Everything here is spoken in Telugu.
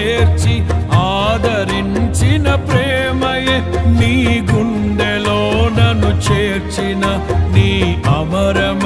చేర్చి ఆదరించిన ప్రేమయే నీ గుండెలో నన్ను చేర్చిన నీ అమరమ